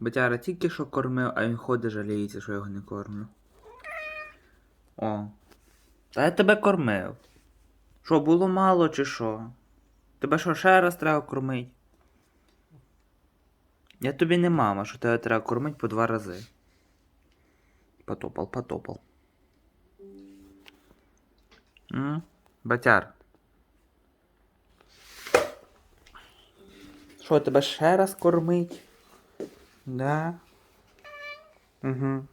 Батяра тільки що кормив, а він ходить жаліється, що його не кормлю. О. Та я тебе кормив. Що, було мало чи що? Тебе що, ще раз треба кормити? Я тобі не мама, що тебе треба кормити по два рази. Потопал, потопал. М? Батяр. Що, тебе ще раз кормить? Да. Угу.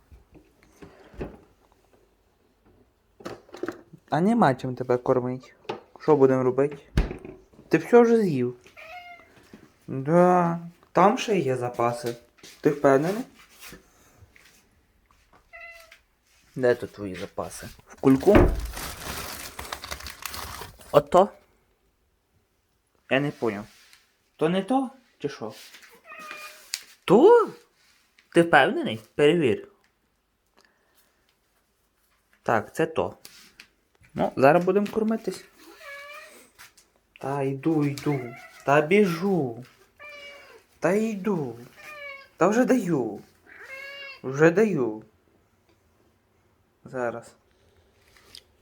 А нема чим тебе кормить. Що будемо робити? Ти все вже з'їв. Да. Там ще є запаси. Ти впевнений? Де тут твої запаси? В кульку? Ото? Я не поняв. То не то? Чи що? То? Ти впевнений? Перевір. Так, це то. Ну, зараз будемо кормитись. Та йду, йду. Та біжу. Та йду. Та вже даю. Вже даю. Зараз.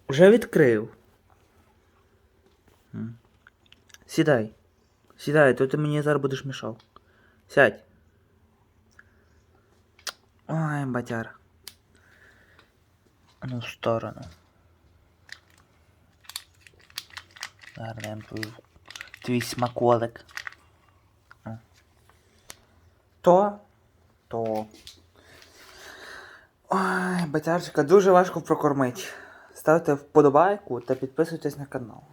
Вже відкрив. Сідай. Сідай, то ти мені зараз будеш мішав. Сядь. Ой, батяра. Ну, в сторону. Твій, твій смаколик. То? То. Ой, батярчика дуже важко прокормити. Ставте вподобайку та підписуйтесь на канал.